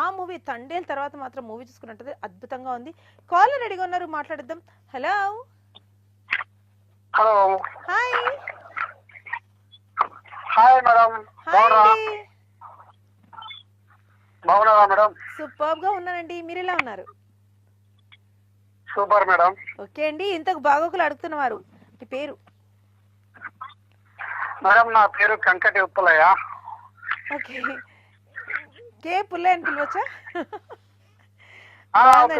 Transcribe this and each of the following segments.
ఆ మూవీ తండేల తర్వాత మాత్రం మూవీ చూసుకున్నట్టు అద్భుతంగా ఉంది. కాలర్ రెడీగా ఉన్నారు మాట్లాడిద్దాం. Hello hello hi hi madam బాగున్నారా? మేడం సూపర్గా ఉన్నానండి. మీరు ఎలా ఉన్నారు? సూపర్ మేడం ఓకే అండి. ఇంతకు బాగోకులు అడుగుతున్నవారు. మీ పేరు? మేడం నా పేరు కంకటి ఉప్పలయ్య. ఓకే. కే పుల్లయ్య అని పిలవచ్చా అంటే.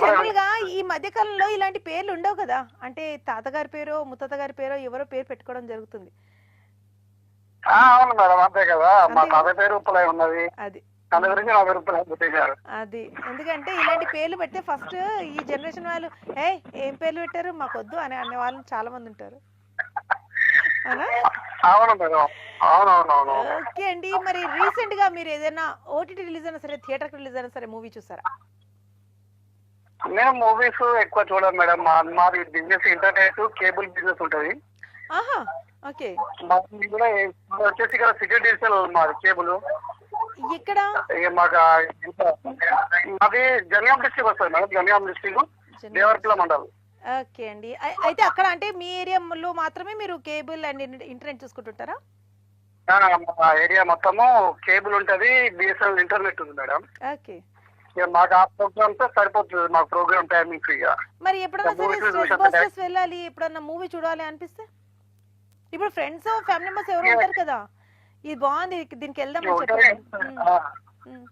జనరల్గా ఈ మధ్య కాలంలో ఇలాంటి పేర్లు ఉండవు కదా. అంటే తాతగారి పేరో ముత్తాత గారి పేరో ఎవరో పేరు పెట్టుకోవడం జరుగుతుంది. అవును మేడం అంతే కదా. మా. తాత పేరు ఉన్నది. అది. అది. ఎందుకంటే ఇలాంటి పేర్లు పెడితే ఫస్ట్ ఈ జనరేషన్ వాళ్ళు ఏ ఏం పేర్లు పెట్టారు? మాకొద్దు అని అనే వాళ్ళు చాలా మంది ఉంటారు. అవునా మేడం. అవునవునవును. ఓకే అండి. మరి రీసెంట్గా మీరు ఏదైనా ఓటీటీ రిలీజ్ అయినా సరే థియేటర్ రిలీజ్ అయినా సరే మూవీ చూసారా? నేను మూవీస్ ఎక్కువ చూడను మేడం. మా మాది బిజినెస్ ఇంటర్నెట్ కేబుల్ బిజినెస్ ఉంటది. ఆహా ఓకే. మాది కూడా ఏ- మాది వచ్చేసి ఇక్కడ సిటీ డిజిటల్ మాది కేబుల్ ఇక్కడ ఇక మాకు ఆ మాది జనగాం డిస్ట్రిక్ట్ వస్తుంది మేడం. జనగాం డిస్ట్రిక్ట్ దేవరపల్లి మండలం. ఓకే అండి. అయి- అయితే అక్కడ అంటే మీ ఏరియాలో మాత్రమే మీరు కేబుల్ అండ్ ఇంటర్నెట్ చూసుకుంటుంటారా? ఏరియా మొత్తము కేబుల్ ఉంటది బిఎస్ఎన్ఎల్ ఇంటర్నెట్ ఉంది మేడం. ఓకే. మాకు ఆ ప్రోగ్రామ్తో సరిపోతుంది మాకు ప్రోగ్రామ్ టైమింగ్ ఇక మరి ఎప్పుడన్నా వెళ్ళాలి ఎప్పుడన్నా మూవీ చూడాలి అనిపిస్తే? ఇప్పుడు ఫ్రెండ్స్ ఫ్యామిలీ మెంబర్స్ ఎవరు ఉంటారు కదా ఇది బాగుంది దీనికి ఉమ్.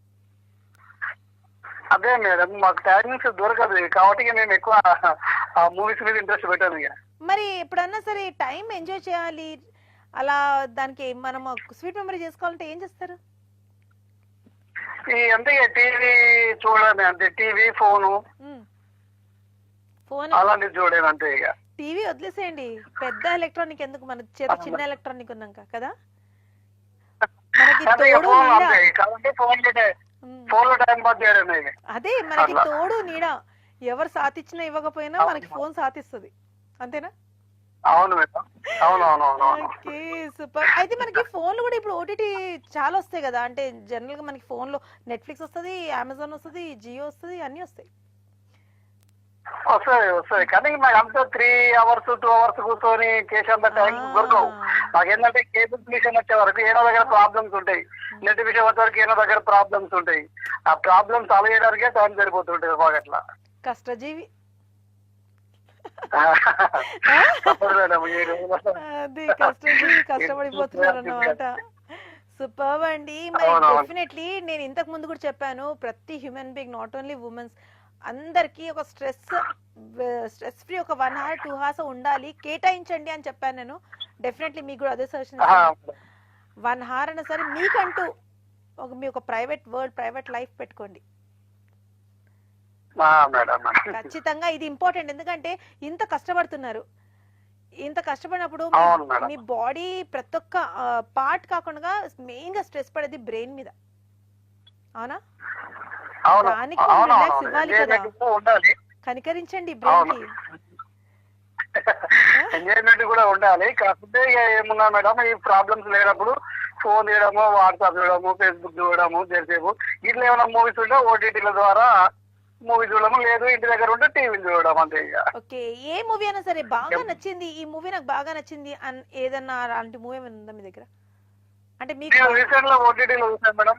అదే మేడం మాకు టైమింగ్స్ దొరకదు కాబట్టి మేము ఎక్కువ ఆ మూవీస్ మీద ఇంట్రెస్ట్ పెట్టాను ఇక. మరి ఎప్పుడన్నా సరే టైం ఎంజాయ్ చేయాలి. అలా దానికి మనం స్వీట్ మెమరీ చేసుకోవాలంటే ఏం చేస్తారు? ఈ ఇక టీవీ చూడని అంటే టీవీ ఫోను ఫోన్ అలాంటివి చూడేది అంతే ఇక. టీవీ వదిలేసేయండి. పెద్ద ఎలక్ట్రానిక్ ఎందుకు? మన చేత చిన్న ఎలక్ట్రానిక్ ఉన్నాక కదా? మనకి తోడు ఫోన్ అంతే. లో టైం పాస్ చేయడం ఇక. అదే మనకి. తోడు నీడ. ఎవరు సాధించినా ఇవ్వకపోయినా మనకి ఫోన్ సాధిస్తుంది. అంతేనా? అవును ఓకే సూపర్. అయితే మనకి ఫోన్లు కూడా ఇప్పుడు ఓటీటీ చాలా వస్తాయి కదా. అంటే జనరల్గా మనకి ఫోన్లో నెట్ఫ్లిక్స్ వస్తుంది అమెజాన్ వస్తుంది జియో వస్తుంది అన్ని వస్తాయి. వస్తాయి వస్తాయి. కానీ మాకు అంతా త్రీ అవర్స్ టూ అవర్స్ కూర్చొని చేసేంత టైం దొరకవు. మాకు ఏంటంటే కేబుల్ విషయం వచ్చే వరకు ఏదో దగ్గర ప్రాబ్లమ్స్ ఉంటాయి. నెట్ విషయం వచ్చే వరకు ఏదో దగ్గర ప్రాబ్లమ్స్ ఉంటాయి. ఆ ప్రాబ్లమ్స్ సాల్వ్ చేయడానికే టైం సరిపోతుంటుంది మాకు అట్లా కష్టజీవి. అది కష్టజీవి కష్టపడిపోతున్నారు అన్నమాట సూపర్ అండి మరి. డెఫినెట్లీ నేను ఇంతకు ముందు కూడా చెప్పాను ప్రతి human being not only women's అందరికి ఒక స్ట్రెస్ స్ట్రెస్ ఫ్రీ ఒక వన్ అవర్ టూ అవర్స్ ఉండాలి కేటాయించండి అని చెప్పాను నేను డెఫినెట్లీ మీకు కూడా అదే సజెషన్ వన్ హార్ అయినా సరే మీకంటూ ఒక మీ ఒక ప్రైవేట్ వరల్డ్ ప్రైవేట్ లైఫ్ పెట్టుకోండి. ఖచ్చితంగా ఇది ఇంపార్టెంట్. ఎందుకంటే ఇంత కష్టపడుతున్నారు. ఇంత కష్టపడినప్పుడు మీ- బాడీ ప్రతి ఒక్క పార్ట్ కాకుండా మెయిన్గా స్ట్రెస్ పడేది బ్రెయిన్ మీద. అవునా? అవును. దానికి అవును ఇవ్వాలి కదా. కనికరించండి బ్రెయిన్. కి ఎంజాయ్మెంట్ కూడా ఉండాలి. కాకపోతే ఏమున్నా మేడం ఈ ప్రాబ్లమ్స్ లేనప్పుడు ఫోన్ చేయడము వాట్సాప్ చూడడము ఫేస్బుక్ చూడడము చేసేపు ఇట్లా ఏమైనా మూవీస్ ఉంటే ఓటీటీల ద్వారా మూవీ చూడడము లేదు ఇంటి దగ్గర ఉంటే టీవీ చూడడం అంతే ఇక. ఓకే ఏ మూవీ అయినా సరే బాగా నచ్చింది ఈ మూవీ నాకు బాగా నచ్చింది అని ఏదన్నా అలాంటి మూవీ ఏమైనా ఉందా మీ దగ్గర? అంటే మీకు నేను రీసెంట్లో ఓటీటీలో చూసాను మేడం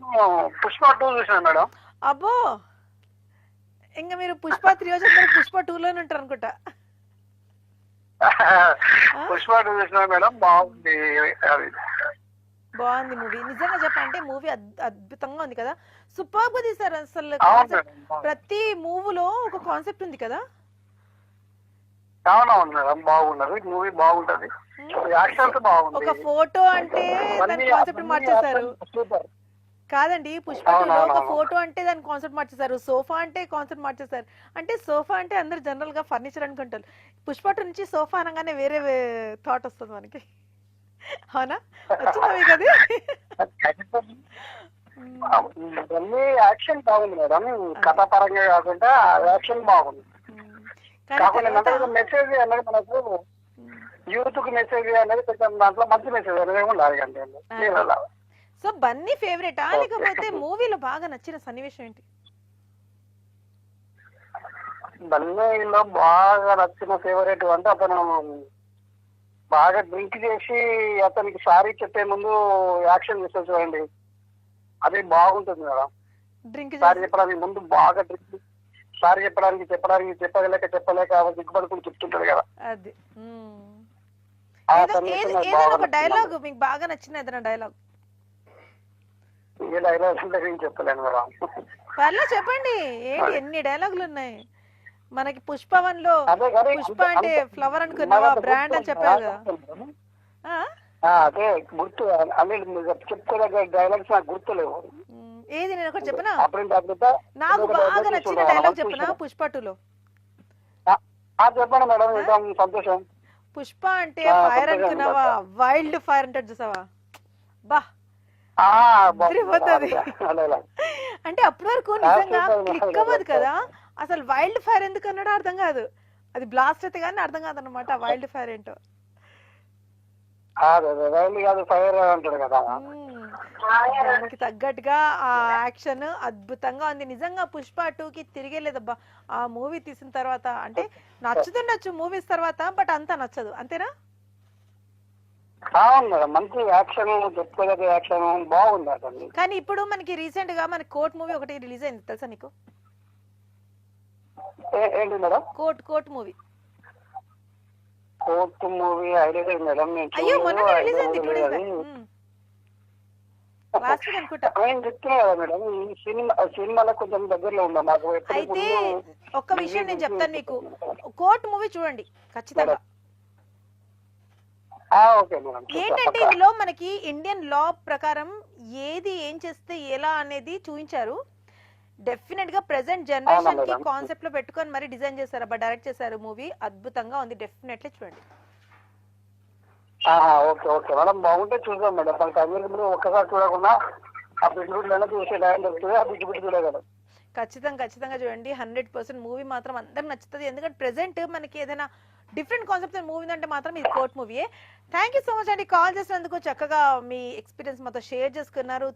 పుష్ప టూ చూసాను మేడం. అబ్బో! ఇంకా మీరు పుష్ప త్రీ వచ్చేసరికి పుష్ప టూ లోనే ఉంటారు అనుకుంటా. పుష్ప టూ చూసాను మేడం బాగుంది అది. బాగుంది మూవీ. నిజంగా చెప్పాలంటే మూవీ అద్భుతంగా ఉంది కదా. సూపర్గా తీసారు అసలు ప్రతి మూవీలో ఒక కాన్సెప్ట్ ఉంది కదా. అవునవును మేడం బాగున్నది మూవీ బాగుంటది. ఒక ఫోటో అంటే దాని కాన్సెప్ట్ మార్చేశారు. కాదండి పుష్ప ఒక. ఫోటో అంటే దాని కాన్సెప్ట్ మార్చేశారు. సోఫా అంటే కాన్సెప్ట్ మార్చేశారు. అంటే సోఫా అంటే అందరు జనరల్గా ఫర్నిచర్ అనుకుంటారు. పుష్ప టూ నుంచి సోఫా అనగానే వేరే థాట్ వస్తుంది మనకి. అవునా? వచ్చిందా ఇవన్నీ యాక్షన్ బాగుంది మేడం. కథ పరంగా కాకుండా యాక్షన్ బాగుంది. కాకుండా మెసేజ్ అనేది మనకు. యూత్కి మెసేజ్ అనేది కొంచెం దాంట్లో మంచి మెసేజ్ అనేది ఉండాలి అంటే సో బన్నీ ఫేవరెటా లేకపోతే మూవీలో బాగా నచ్చిన సన్నివేశం ఏంటి? బన్నీలో బాగా నచ్చిన ఫేవరెట్ అంటే అతను బాగా డ్రింక్ చేసి అతనికి సారీ చెప్పే ముందు యాక్షన్ చేస్తారు చూడండి. అది బాగుంటుంది మేడం. డ్రింక్ సారీ చెప్పడానికి ముందు బాగా డ్రింక్ సారీ చెప్పడానికి చెప్పడానికి చెప్పలేక చెప్పలేక దిగ్గుపడుకుని చెప్తుంటాడు కదా. అది. ఒక. డైలాగ్ మీకు బాగా నచ్చిన ఏదైనా డైలాగ్? ఏ డైలాగ్స్ అంటే నేను చెప్పలేను మేడం. చెప్పండి. ఏంటి ఎన్ని డైలాగులు ఉన్నాయి? మనకి పుష్పవన్లో అదే పుష్ప అంటే ఫ్లవర్ అనుకున్నావా నాకు బ్రాండ్ అని చెప్పారు అదే గుర్తు అన్ని చెప్పుకోదగ్గ డైలాగ్స్ నాకు గుర్తులేవు. ఏది నేను ఒకటి చెప్పనా? నాకు బాగా నచ్చిన. డైలాగ్ చెప్పనా? చూసాను. పుష్ప టూలో. ఆ, చెప్పండి మేడం సంతోషం. పుష్ప అంటే ఫైర్ అనుకున్నావా వైల్డ్ ఫైర్ అంటాడు చూసావా? బా. అంటే అప్పటి వరకు నిజంగా క్లిక్. అవ్వదు కదా? అసలు వైల్డ్ ఫైర్ ఎందుకు అన్నాడో అర్థం కాదు. అది బ్లాస్ట్ అయితే కానీ అర్థం కాదు అనమాట వైల్డ్ ఫైర్ ఏంటో. కాదు ఫైర్ అంటాడు కదా. మ్మ్. దానికి తగ్గట్టుగా ఆ యాక్షన్ అద్భుతంగా ఉంది. నిజంగా పుష్ప టూ కి తిరిగేలేదబ్బా. ఆ మూవీ తీసిన తర్వాత అంటే నచ్చుతుండొచ్చు మూవీస్ తర్వాత బట్ అంత నచ్చదు. అంతేనా? మంచి యాక్షన్ యాక్షన్ బాగుంది కానీ ఇప్పుడు మనకి రీసెంట్గా మనకి కోర్ట్ మూవీ ఒకటి రిలీజ్ అయింది. తెలుసా నీకు? ఏంటి madam? Court court movie. Court movie idea లేదు మేడం. అయ్యో మొన్న రిలీజ్ అయింది టూ లేదు డేస్ అది. లాస్ట్ వీక్ అనుకుంటా. నేను చెప్తున్నా కదా మేడం ఈ సినిమా సినిమాలో కొంచెం దగ్గరలో ఉందా అయితే ఒక్క విషయం నేను చెప్తాను మీకు కోర్ట్ మూవీ చూడండి ఖచ్చితంగా. ఆ, ఓకే మేడం చూస్తా, ఏంటంటే. ఇందులో మనకి ఇండియన్ లా ప్రకారం ఏది ఏం చేస్తే ఎలా అనేది చూపించారు డెఫినెట్గా ప్రెసెంట్ జనరేషన్కి. కాన్సెప్ట్లో పెట్టుకొని మరి డిజైన్ చేశారు అబ్బా డైరెక్ట్ చేశారు మూవీ అద్భుతంగా ఉంది డెఫినెట్లీ చూడండి. ఆహా, ఓకే ఓకే. మేడం బాగుంటే చూద్దాం మేడం. మనకి ముందు ఒక్కసారి చూడకుండా ఆ బిడ్డ చూసే టైం దొరుకుతుంది ఆ బిడ్డ బిడ్డ చూడగలం. ఖచ్చితంగా ఖచ్చితంగా చూడండి. హండ్రెడ్ పర్సెంట్ మూవీ మాత్రం అందరికి నచ్చుతుంది. ఎందుకంటే ప్రెసెంట్ మనకి ఏదైనా డిఫరెంట్ కాన్సెప్ట్ మూవీ అంటే మాత్రం ఇది కోర్ట్ మూవీయే థ్యాంక్ యూ సో మచ్ అండి. కాల్ చేసినందుకు చక్కగా మీ ఎక్స్పీరియన్స్ మాతో షేర్ చేసుకున్నారు.